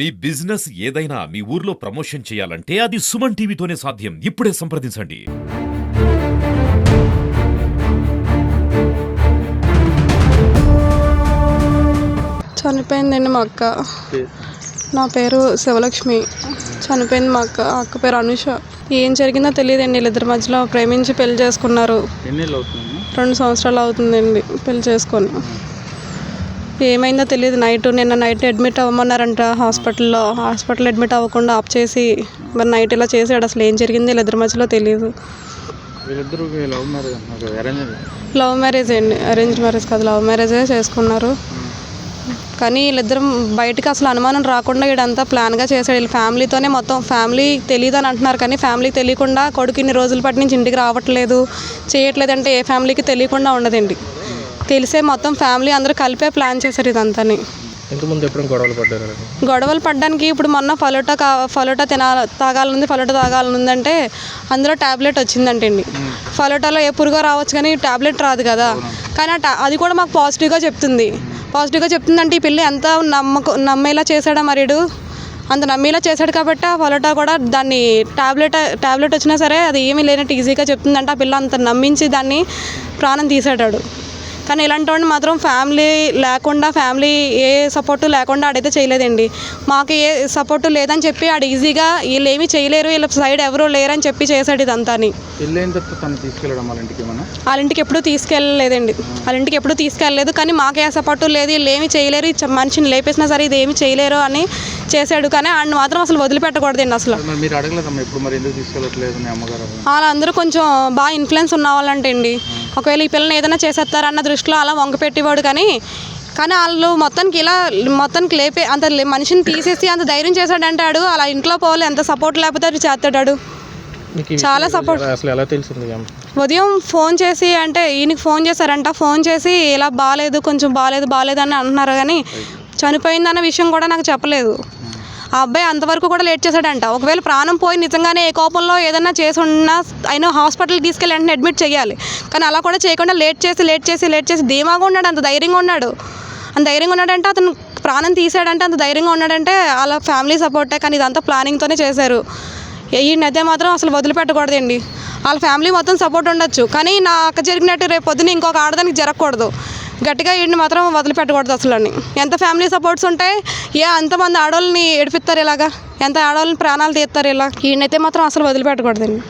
మీ business ఏదైనా మీ ఊర్లో promotion చేయాలంటే అది సుమన్ టీవీతోనే సాధ్యం. ఇప్పుడే సంప్రదించండి. చనిపోయిందండి మా అక్క. నా పేరు శివలక్ష్మి. చనిపోయింది మా అక్క. అక్క పేరు అనుష. ఏం జరిగిందో తెలియదండి. వీళ్ళిద్దరి మధ్యలో ప్రేమించి పెళ్ళి చేసుకున్నారు. రెండు సంవత్సరాలు అవుతుందండి పెళ్ళి చేసుకొని. ఏమైందో తెలియదు. నైట్ నిన్న నైట్ అడ్మిట్ అవ్వమన్నారంట హాస్పిటల్లో. హాస్పిటల్ అడ్మిట్ అవ్వకుండా ఆఫ్ చేసి మరి నైట్ ఇలా చేసాడు అసలు ఏం జరిగింది వీళ్ళిద్దరి మధ్యలో తెలియదు మ్యారేజ్ లవ్ మ్యారేజ్ అండి. అరేంజ్ మ్యారేజ్ కాదు లవ్ మ్యారేజే చేసుకున్నారు. కానీ వీళ్ళిద్దరం బయటకు అసలు అనుమానం రాకుండా వీడంతా ప్లాన్గా చేశాడు. వీళ్ళ ఫ్యామిలీతోనే మొత్తం ఫ్యామిలీ తెలియదు అని అంటున్నారు. కానీ ఫ్యామిలీకి తెలియకుండా కొడుకు ఇన్ని రోజుల పాటు నుంచి ఇంటికి రావట్లేదు. చేయట్లేదు అంటే ఏ ఫ్యామిలీకి తెలియకుండా ఉండదండి. తెలిసే మొత్తం ఫ్యామిలీ అందరూ కలిపే ప్లాన్ చేశారు ఇదంతాని. ఇంతకుముందు గొడవలు పడ్డారు? గొడవలు పడ్డానికి ఇప్పుడు మొన్న ఫలోటా కా ఫలోటా తినాల తాగాలనుంది ఫలోటా తాగాలనుందంటే అందులో ట్యాబ్లెట్ వచ్చిందంటండి. ఫలోటాలో ఏ పురుగో రావచ్చు కానీ ట్యాబ్లెట్ రాదు కదా. కానీ ఆ టా- అది కూడా మాకు పాజిటివ్గా చెప్తుంది. పాజిటివ్గా చెప్తుందంటే ఈ పిల్ల ఎంత నమ్మక నమ్మేలా చేశాడా మరిడు అంత నమ్మేలా చేశాడు కాబట్టి ఆ ఫలోటా కూడా దాన్ని ట్యాబ్లెట్ ట్యాబ్లెట్ వచ్చినా సరే అది ఏమీ లేనట్టు ఈజీగా చెప్తుందంటే ఆ పిల్ల అంత నమ్మించి దాన్ని ప్రాణం తీసాడాడు కానీ ఇలాంటి వాడిని మాత్రం ఫ్యామిలీ లేకుండా ఫ్యామిలీ ఏ సపోర్టు లేకుండా ఆడైతే చేయలేదండి. మాకు ఏ సపోర్టు లేదని చెప్పి ఆడు ఈజీగా వీళ్ళు ఏమీ చేయలేరు వీళ్ళ సైడ్ ఎవరు లేరని చెప్పి చేశాడు తీసుకెళ్ళడం వాళ్ళ ఇంటికి ఎప్పుడూ తీసుకెళ్ళలేదండి. వాళ్ళ ఇంటికి ఎప్పుడూ తీసుకెళ్ళలేదు కానీ మాకు ఏ సపోర్టు లేదు వీళ్ళు ఏమీ చేయలేరు మనిషిని లేపేసినా సరే ఇది ఏమీ చేయలేరు అని చేశాడు కానీ ఆయన మాత్రం అసలు వదిలిపెట్టకూడదండి అసలు. మరి మీరు అడగలేదమ్మా ఎప్పుడు మరి ఎందుకు తీసుకెళ్ళట్లేదు మీ అమ్మగారు వాళ్ళందరూ కొంచెం బాగా ఇన్ఫ్లుయెన్స్ ఉన్న వాళ్ళంటే అండి. ఒకవేళ ఈ పిల్లని ఏదైనా చేసేస్తారన్న దృష్టిలో అలా వంక పెట్టేవాడు కానీ కానీ వాళ్ళు మొత్తానికి ఇలా మొత్తానికి లేపే అంత లే- మనిషిని తీసేసి అంత ధైర్యం చేశాడంటే ఆడు అలా ఇంట్లో పోవాలి ఎంత సపోర్ట్ లేకపోతే అది చేస్తాడు చాలా సపోర్ట్ అసలు ఎలా తెలిసింది ఉదయం ఫోన్ చేసి అంటే ఈయనకి ఫోన్ చేశారంట ఫోన్ చేసి ఇలా బాగాలేదు కొంచెం బాగాలేదు బాగాలేదు అని అంటున్నారు కానీ చనిపోయిందన్న విషయం కూడా నాకు చెప్పలేదు. ఆ అబ్బాయి అంతవరకు కూడా లేట్ చేశాడంట. ఒకవేళ ప్రాణం పోయి నిజంగానే ఏ కోపంలో ఏదైనా చేసి ఉన్నా అయినా హాస్పిటల్కి తీసుకెళ్ళి వెంటనే అడ్మిట్ చేయాలి. కానీ అలా కూడా చేయకుండా లేట్ చేసి లేట్ చేసి లేట్ చేసి ధీమాగా ఉన్నాడు. అంత ధైర్యంగా ఉన్నాడు. అంత ధైర్యంగా ఉన్నాడంటే అతను ప్రాణం తీసాడంటే అంత ధైర్యంగా ఉన్నాడంటే వాళ్ళ ఫ్యామిలీ సపోర్టే. కానీ ఇదంతా ప్లానింగ్తోనే చేశారు. ఈయనైతే మాత్రం అసలు వదిలిపెట్టకూడదండి. వాళ్ళ ఫ్యామిలీ మొత్తం సపోర్ట్ ఉండొచ్చు. కానీ నా జరిగినట్టు రేపు పొద్దున ఇంకొక ఆడదానికి జరగకూడదు. గట్టిగా వీడిని మాత్రం వదిలిపెట్టకూడదు అసలు అని ఎంత ఫ్యామిలీ సపోర్ట్స్ ఉంటాయి? ఏ అంతమంది ఆడవాళ్ళని ఏడిపిస్తారు ఇలాగా? ఎంత ఆడవాళ్ళని ప్రాణాలు తీస్తారు ఇలా? వీడినైతే మాత్రం అసలు వదిలిపెట్టకూడదండి